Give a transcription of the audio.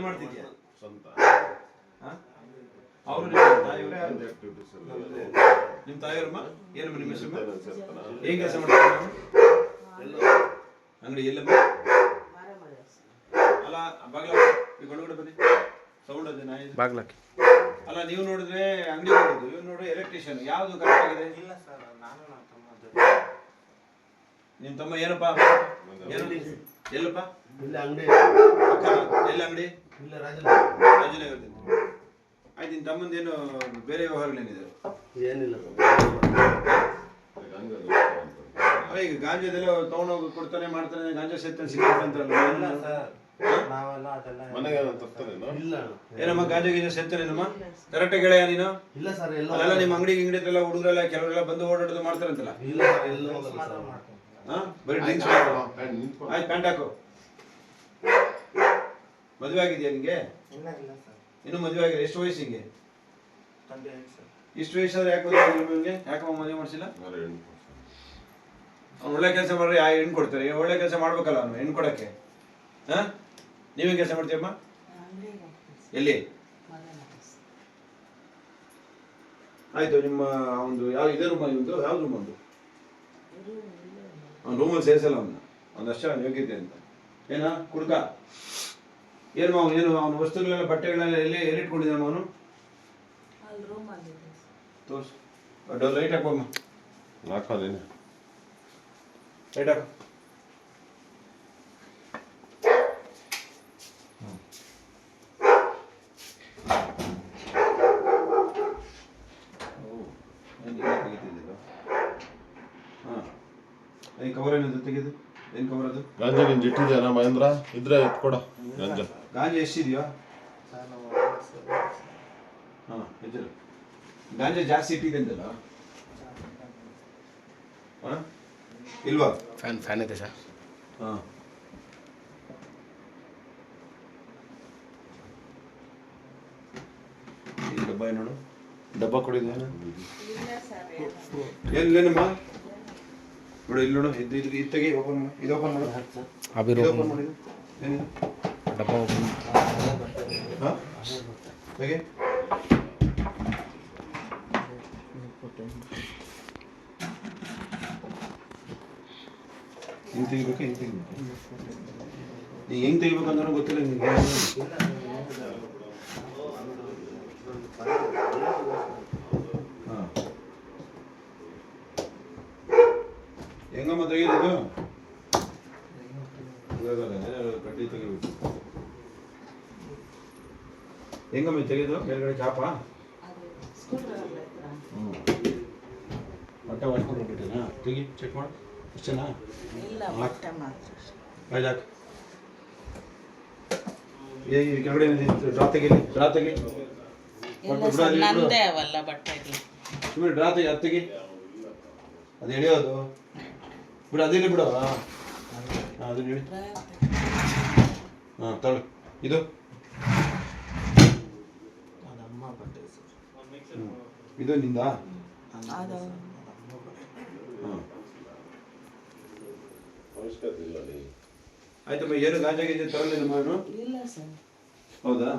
ಎಲ್ಲಿ ಮಾಡ್ತಿದ್ಯಾ? ಸ್ವಂತ. ಹಾಂ? ಅವರು ನಿಮ್ಮ ತಾಯಿಯವರೇ? ಯಾರು? ನಿಮ್ಮ ತಾಯಿಯವ್ರಮ್ಮ? ಏನಮ್ಮ ನಿಮ್ಮ ಹೆಸರು. ಏನ್ ಕೆಲಸ ಮಾಡ್ತಾರೆ ಅಂಗಡಿ ಎಲ್ಲಮ್ಮ? ಅಲ್ಲ ಬಾಗ್ಲ ಈ ಒಳಗಡೆ ಬನ್ನಿ. ಸೌಂಡ್ ಅದೇ ನಾಯಿ. ಬಾಗ್ಲಕ್ಕೆ ಅಲ್ಲ ನೀವು ನೋಡಿದ್ರೆ ಅಂಗಡಿ ನೋಡೋದು ಇವ್ನು ನೋಡ್ರಿ ಎಲೆಕ್ಟ್ರಿಷಿಯನ್ ಯಾವ್ದು ಕರೆಕ್ಟ್ ಆಗಿದೆ? ಇಲ್ಲ ಸರ್ ನಾನು ನಮ್ಮ ತಮ್ಮ ಜೊತೆ ನಿಮ್ ತಮ್ಮ ಏನಪ್ಪ? ಏನು ಎಲ್ಲಪ್ಪ? ಇಲ್ಲ ಅಂಗಡಿ. ಎಲ್ಲ ಅಂಗಡಿ? ಇಲ್ಲ ರಾಜನಗರ ರಾಜನಗರದಲ್ಲಿ ಆಯ್ತು ನಿನ್ ತಮ್ಮಂದೇನು ಬೇರೆ ವ್ಯವಹಾರಗಳೇನಿದೆ? ಏನಿಲ್ಲ ಈಗ ಗಾಂಜಾದೆಲ್ಲ ತಗೊಂಡೋಗಿ ಕೊಡ್ತಾನೆ ಮಾಡ್ತಾನೆ ಗಾಂಜಾ ಸೇತಾನೆ ಸಿಗುತ್ತೆ ಅಂತ ಅಂತಾರಲ್ಲ ಸರ್ ನಾವೆಲ್ಲ ಅದೆಲ್ಲ ಮನೆಗೆ? ಇಲ್ಲ. ಏನಮ್ಮ ಗಾಂಜಾ ಗೀಜಾ ಸೇರ್ತಾನೇನಮ್ಮ ಕರೆಕ್ಟ್ ಗೆಳೆಯ ನೀನು? ಇಲ್ಲ ಸರ್ ಎಲ್ಲ ನಿಮ್ಮ ಅಂಗಡಿ ಗಿಂಗಡಿ ಎಲ್ಲ ಹುಡುಗರೆಲ್ಲ ಕೆಲವರೆಲ್ಲ ಬಂದು ಓಡಾಡೋದು ಮಾಡ್ತಾರಂತಲ್ಲ? ಇಲ್ಲ ಸರ್ ಎಲ್ಲ ಹೋಗಲ್ಲ ಸರ್. ಹಾ ಬರೀ ಡ್ರಿಂಕ್ಸ್ ಆಯ್ತು, ಪ್ಯಾಂಟ್ ಹಾಕು. ಮದುವೆ ಆಗಿದೆಯಾ ನಿಂಗೆ? ಇಲ್ಲ ಇಲ್ಲ ಸರ್ ಇನ್ನು ಮದುವೆ ಆಗಿದೆ ಎಷ್ಟು ವಯಸ್ಸು ಹಿಂಗೆ ಇಷ್ಟು ವಯಸ್ಸಾದ್ರೆ ಯಾಕೆ ಮದುವೆ ನಿಮಗೆ? ಯಾಕಮ್ಮ ಮದುವೆ ಮಾಡಿಸಿಲ್ಲ? ಅವ್ನು ಒಳ್ಳೆ ಕೆಲಸ ಮಾಡ್ರೆ ಯಾ ಹೆಣ್ಣು ಕೊಡ್ತಾರೆ? ಒಳ್ಳೆ ಕೆಲಸ ಮಾಡ್ಬೇಕಲ್ಲ ಅವನು ಹೆಣ್ಣು ಕೊಡಕ್ಕೆ? ಹಾ? ನೀವೇನು ಕೆಲಸ ಮಾಡ್ತೀಯಮ್ಮ? ಎಲ್ಲಿ? ಆಯ್ತು ನಿಮ್ಮ ಒಂದು ಯಾವ ಇದೇ ರೂಮ್ ನಿಮ್ದು ಯಾವ್ದು ರೂಮ್ ಒಂದು ಅವ್ನು ರೂಮಲ್ಲಿ ಸೇರಿಸಲ್ಲ ಅವನ್ನ ಅಷ್ಟು ಅವ್ನ ಯೋಗ್ಯತೆ ಅಂತ. ಏನ? ಕುಡ್ಕ. ಏನು ಅವನು ಏನು ಅವನ ವಸ್ತುಗಳೆಲ್ಲ ಬಟ್ಟೆಗಳೆಲ್ಲ ಎಲ್ಲಿ ಎಲ್ಲಿಟ್ಕೊಂಡಿದ್ದಾನ ಅವನು ತೋರ್ಸು. ಅಡ್ಡ ಲೈಟ್ ಹಾಕೋಮ್ಮ. ಲೈಟ್ ಹಾಕು. ಏನು ಕವರ್ ಏನದು ತೆಗೆದು? ಏನು ಕವರ್ ಅದು? ಗಾಂಜಾ ಗಿಂಜ ಇಟ್ಟಿದ್ಯಾನ ಮಹೇಂದ್ರ? ಇದ್ರೆ ಎತ್ಕೊಡ ಗಾಂಜಾ ಗಾಂಜಾ ಎಷ್ಟಿದೆಯೋ? ಹಾಂ ಹೆಜ್ಜರು ಗಾಂಜಾ ಜಾಸ್ತಿ ಇಟ್ಟಿದೆ ಅಂತಲ್ಲ ಹಾಂ? ಇಲ್ವಾ? ಫ್ಯಾನ್ ಫ್ಯಾನ್ ಇದೆ ಸರ್. ಹಾಂ. ಡಬ್ಬ ಏನು ನೋಡು? ಡಬ್ಬ ಸರ್ ಎಲ್ಲೇನಮ್ಮ ನೋಡು ಇಲ್ಲಿ ನೋಡು ಇದು ಇದು ಓಪನ್ ಮಾಡು ಇದು ಓಪನ್ ಮಾಡು ಇದು ಓಪನ್ ಏನಿದು ಡಬ್ಬ. ಹಾಂ ಹಿಂಗೆ ತೆಗಿಬೇಕು ಹಿಂಗೆ ತೆಗಿಬೇಕು ನೀ ಹೆಂಗೆ ತೆಗಿಬೇಕು ಅಂತ ಗೊತ್ತಿಲ್ಲ ನಿಮಗೆ ಹಾಂ ಹೆಂಗಮ್ಮ ತೆಗೆಯೋದು ಕಟ್ಟಿ ತೆಗಿಬೇಕು ಹೆಂಗಮ್ಮ ತೆಗೆದು ಮೇಲ್ಗಡೆ ಚಾಪ? ಹ್ಞೂ ಬಟ್ಟೆ ಒಳ್ಕೊಂಡು ಹೋಗ್ಬಿಟ್ಟಿನಾ ತೆಗಿ ಚೆಕ್ ಮಾಡಿ. ಅಷ್ಟೇನಾ? ಆಯ್ತು ಕೆಳಗಡೆ ಡ್ರಾ ತೆಗೀಲಿ ಡ್ರಾ ತೆಗಿ. ಸುಮ್ಮನೆ ಡ್ರಾ ತೆಗಿ ಅದು ತೆಗಿ. ಅದು ಎಳೆಯೋದು. ಬಿಡು ಅದಿಲ್ಲ ಬಿಡು. ಹಾಂ. ಅದನ್ನ ಹೇಳಿ. ಹಾಂ ತಳು ಇದು? ಇದು ನಿಂದ? ಅದು. ಹಾಂ. ಅವಶ್ಯಕತೆ ಇಲ್ಲ ನೀ ಆಯ್ತಮ್ಮ ಏನು ಗಾಂಜಾ ಗೀಜಾ ತರಲಿಲ್ಲ ನಾನು ಇಲ್ಲ ಸರ್. ಹೌದಾ?